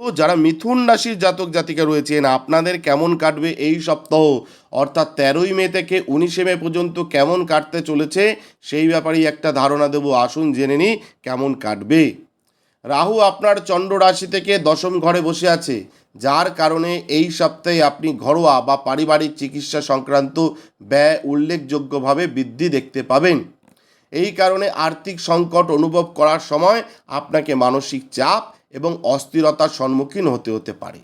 তো যারা মিথুন রাশির জাতক জাতিকা রয়েছেন, আপনাদের কেমন কাটবে এই সপ্তাহ? অর্থাৎ তেরোই মে থেকে উনিশে মে পর্যন্ত কেমন কাটতে চলেছে? সেই ব্যাপারেই একটা ধারণা দেবো, আসুন জেনে নিই কেমন কাটবে। রাহু আপনার চন্দ্র রাশি থেকে দশম ঘরে বসে আছে, যার কারণে এই সপ্তাহে আপনি ঘরোয়া বা পারিবারিক চিকিৎসা সংক্রান্ত ব্যয় উল্লেখযোগ্যভাবে বৃদ্ধি দেখতে পাবেন। এই কারণে আর্থিক সংকট অনুভব করার সময় আপনাকে মানসিক চাপ এবং অস্থিরতার সম্মুখীন হতে হতে পারে।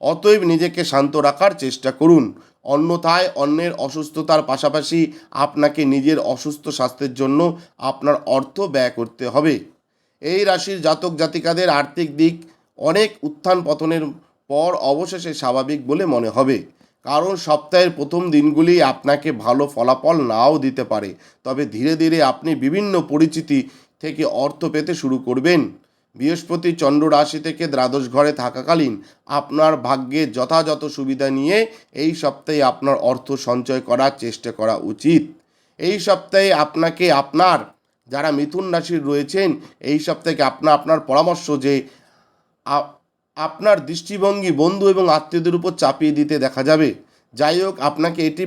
অতএব নিজেকে শান্ত রাখার চেষ্টা করুন। অন্যথায় অন্যের অসুস্থতার পাশাপাশি আপনাকে নিজের অসুস্থ স্বাস্থ্যের জন্য আপনার অর্থ ব্যয় করতে হবে। এই রাশির জাতক জাতিকাদের আর্থিক দিক অনেক উত্থান পতনের পর অবশেষে স্বাভাবিক বলে মনে হবে। কারণ সপ্তাহের প্রথম দিনগুলি আপনাকে ভালো ফলাফল নাও দিতে পারে। তবে ধীরে ধীরে আপনি বিভিন্ন পরিচিতি থেকে অর্থ পেতে শুরু করবেন। বৃহস্পতি চন্দ্র রাশি থেকে দ্বাদশ ঘরে থাকাকালীন আপনার ভাগ্যে যথাযথ সুবিধা নিয়ে এই সপ্তাহে আপনার অর্থ সঞ্চয় করার চেষ্টা করা উচিত। এই সপ্তাহে আপনাকে আপনার, যারা মিথুন রাশির রয়েছেন, এই সপ্তাহে আপনার আপনার পরামর্শ যে আপনার দৃষ্টিভঙ্গি বন্ধু এবং আত্মীয়দের উপর চাপিয়ে দিতে দেখা যাবে। যাই হোক, আপনাকে এটি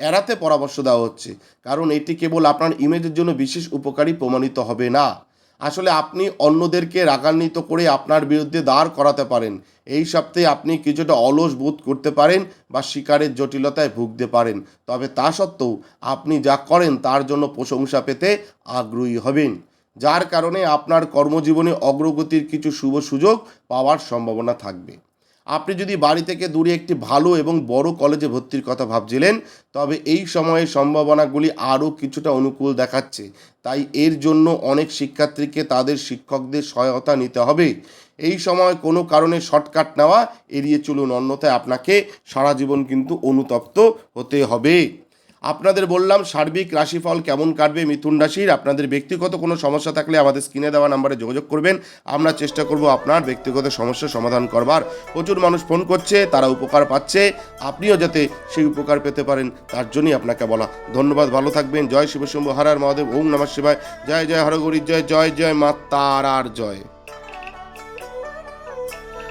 এড়াতে পরামর্শ দেওয়া হচ্ছে, কারণ এটি কেবল আপনার ইমেজের জন্য বিশেষ উপকারী প্রমাণিত হবে না। আসলে আপনি অন্যদেরকে রাগান্বিত করে আপনার বিরুদ্ধে দাঁড় করাতে পারেন। এই সপ্তাহে আপনি কিছুটা অলস বোধ করতে পারেন বা শিকারের জটিলতায় ভুগতে পারেন। তবে তা সত্ত্বেও আপনি যা করেন তার জন্য প্রশংসা পেতে আগ্রহী হবেন, যার কারণে আপনার কর্মজীবনে অগ্রগতির কিছু শুভ সুযোগ পাওয়ার সম্ভাবনা থাকবে। আপনি যদি বাড়ি থেকে দূরে একটি ভালো এবং বড় কলেজে ভর্তির কথা ভাবছিলেন, তবে এই সময়ে সম্ভাবনাগুলি আরও কিছুটা অনুকূল দেখাচ্ছে। তাই এর জন্য অনেক শিক্ষার্থীকে তাদের শিক্ষকদের সহায়তা নিতে হবে। এই সময় কোনো কারণে শর্টকাট নেওয়া এড়িয়ে চলুন, অন্যথায় আপনাকে সারা জীবন কিন্তু অনুতপ্ত হতে হবে। আপনাদের বললাম, সার্বিক রাশিফল কেমন কাটবে মিথুন রাশির? আপনাদের ব্যক্তিগত কোনো সমস্যা থাকলে আমাদের স্ক্রিনে দেওয়া নাম্বারে যোগাযোগ করবেন। আমরা চেষ্টা করব আপনার ব্যক্তিগত সমস্যার সমাধান করবার। প্রচুর মানুষ ফোন করছে, তারা উপকার পাচ্ছে। আপনিও যাতে সেই উপকার পেতে পারেন, তার জন্যই আপনাকে বলা। ধন্যবাদ, ভালো থাকবেন। জয় শিবশম্ভু হরার মহাদেব, ওম নমঃ শিবায়। জয় জয় হরগরি জয় জয় জয়, মা তারার জয়।